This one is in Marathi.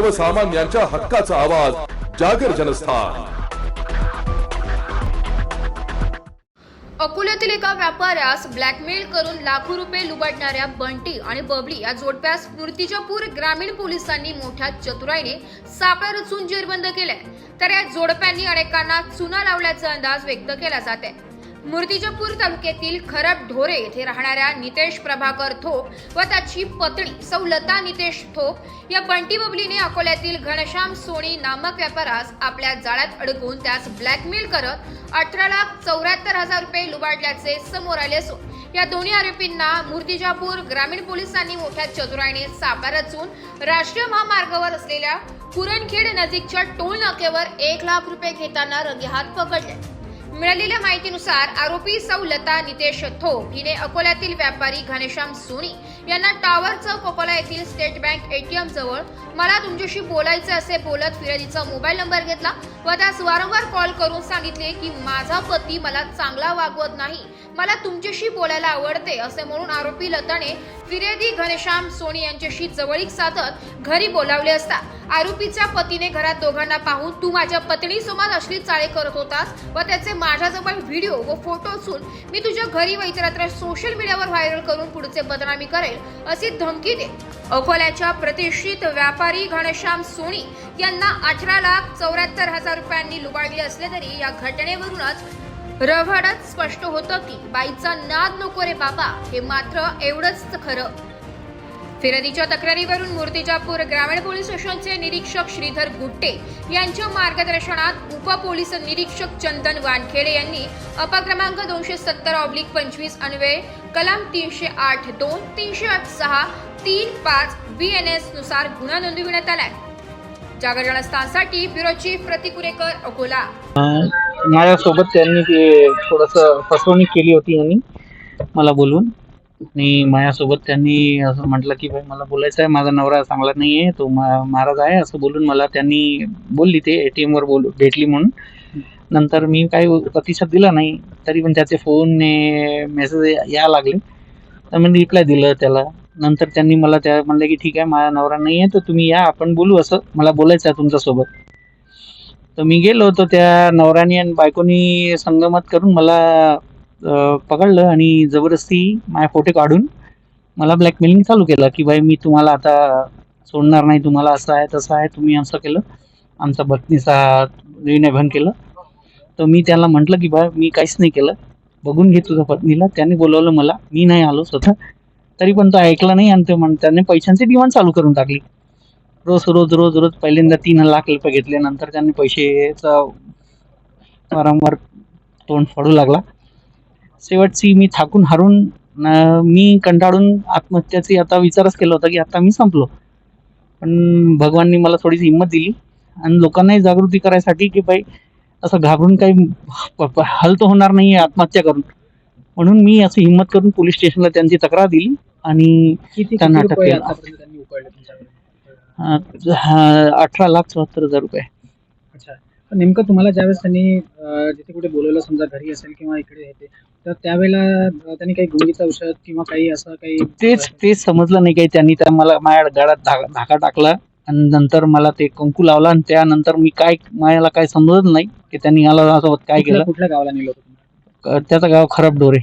सर्वसामान्यांच्या हक्काचा आवाज जागर जनस्थान. अकोल्यातील एका व्यापाऱ्यास ब्लॅकमेल करून लाखो रुपये लुबाडणाऱ्या बंटी आणि बबली या जोडप्यास मूर्तिजापूर ग्रामीण पोलिसांनी मोठ्या चतुराईने सापळा रचून जेरबंद केले तर या जोडप्यांनी अनेकांना चुना लावल्याचा अंदाज व्यक्त केला जात आहे. मूर्तिजापूर तालुक्यातील खराब ढोरे येथे राहणाऱ्या नितेश प्रभाकर थोप व त्याची पत्नी सौलता नितेश थोप या बंटी बबलीने अकोल्यातील घनश्याम सोनी नामक व्यापारास आपल्या जाळ्यात अडकून त्यास ब्लॅकमेल करत अठरा लाख चौऱ्याहत्तर हजार रुपये लुबाडल्याचे समोर आले असून या दोन्ही आरोपींना मूर्तिजापूर ग्रामीण पोलिसांनी मोठ्या चतुराईने सापा रचून राष्ट्रीय महामार्गावर असलेल्या पुरणखेड नजीकच्या टोल नाक्यावर एक लाख रुपये घेताना रंगेहात पकडले. मिळालेल्या माहितीनुसार आरोपी सौलता नितेश थोप हिने अकोल्यातील व्यापारी घनश्याम सोनी यांना टावर चौक अकोला येथील स्टेट बँक एटीएम जवळ मला तुमच्याशी बोलायचे असे बोलत फिर्यादीचा मोबाईल नंबर घेतला व त्यास वारंवार कॉल करून सांगितले की माझा पती मला चांगला वागवत नाही मला तुमच्याशी बोलायला आवडते असे म्हणून आरोपी लताने फिर्यादी घनश्याम सोनी यांच्याशी जवळीक साधत घरी बोलावले असता. आरोपीच्या पतीने घरात दोघांना पाहून तू माझ्या पत्नीसोबत अश्लील चाळे करत होतास व त्याचे माझ्याजवळ व्हिडिओ व फोटो असून मी तुझ्या घरी व इतरत्र सोशल मीडियावर व्हायरल करून पुढचे बदनामी करेल अशी धमकी दे. अकोल्याच्या प्रतिष्ठित व्यापारी घनश्याम सोनी यांना अठरा लाख चौऱ्याहत्तर हजार रुपयांनी लुबाडले असले तरी या घटनेवरूनच रभडत स्पष्ट होतं की बाईचा नाद नको रे बाबा हे मात्र एवढंच खरं. फिर्यादीच्या तक्रारीवरून मूर्तिजापूर ग्रामीण पोलीस स्टेशनचे निरीक्षक श्रीधर गुट्टे यांच्या मार्गदर्शनात उपपोलीस निरीक्षक चंदन वानखेडे यांनी अपक्रमांक दोनशे सत्तर ऑब्लिक पंचवीस अन्वये कलम तीनशे आठ दोन तीनशे आठ सहा तीन पाच बी एन एसनुसार गुन्हा नोंदविण्यात आलाय. जागरणस्थानसाठी ब्युरो चीफ प्रतिकुरेकर अकोला. माझ्यासोबत त्यांनी थोडस फसवणूक केली होती यांनी मला बोलून आणि माझ्यासोबत त्यांनी असं म्हटलं की भाई मला बोलायचं आहे. माझा नवरा चांगला नाही आहे तो मा महाराज आहे. असं बोलून मला त्यांनी बोलली ते ए टी एमवर बोल भेटली म्हणून. नंतर मी काही प्रतिसाद दिला नाही. तरी पण त्याचे फोन मेसेज या लागले. तर मी रिप्लाय दिलं त्याला. नंतर त्यांनी मला त्या म्हणलं की ठीक आहे. माझा नवरा नाही आहे तर तुम्ही या. आपण बोलू असं. मला बोलायचं आहे तुमच्यासोबत. तर मी गेलो. होतो त्या नवऱ्याने आणि बायकोनी संगमत करून मला पकडलं आणि जबरदस्ती माझे फोटो काढून मला ब्लॅकमेलिंग चालू केलं की बाई मी तुम्हाला आता सोडणार नाही तुम्हाला असं आहे तसं आहे तुम्ही असं केलं. आमचा बत्नीचा विनयभन केलं. तर मी त्याला म्हटलं की बा मी काहीच नाही केलं. बघून घे तुझ्या पत्नीला. त्याने बोलवलं मला मी नाही आलो स्वतः. तरी पण तो ऐकला नाही आणि ते म्हण त्याने पैशांची डिमांड चालू करून टाकली. रोज रोज रोज रोज पहिल्यांदा तीन लाख रुपये घेतले. नंतर त्यांनी पैसेचा वारंवार तोंड फाडू लागला. शेवटची मी थाकून हारून मी कंटाळून आत्महत्याची आता विचारच केला होता की आता मी संपलो. पण भगवाननी मला थोडीशी हिंमत दिली आणि लोकांनाही जागृती करायसाठी की बाई असं घाबरून काही प- प- हल तर होणार नाही आहे आत्महत्या करून. म्हणून मी अशी हिंमत करून पोलीस स्टेशनला त्यांची तक्रार दिली आणि त्यांना अटक केलं. अठरा लाख चौहत्तर हजार रुपये. नेमकं तुम्हाला ज्यावेळेस त्यांनी जिथे कुठे बोलवलं समजा घरी असेल किंवा इकडे येते तर त्यावेळेला त्यांनी काही गुंगीचं औषध किंवा काही असं काही तेच तेच समजलं नाही काही त्यांनी. त्या मला माझ्या गळ्यात धागा धागा टाकला आणि नंतर मला ते कुंकू लावला आणि त्यानंतर मी काय मला काय समजत नाही की त्यांनी मला असं काय केलं. कुठल्या गावाला नेलं होतं त्याचं गाव खराब डोरे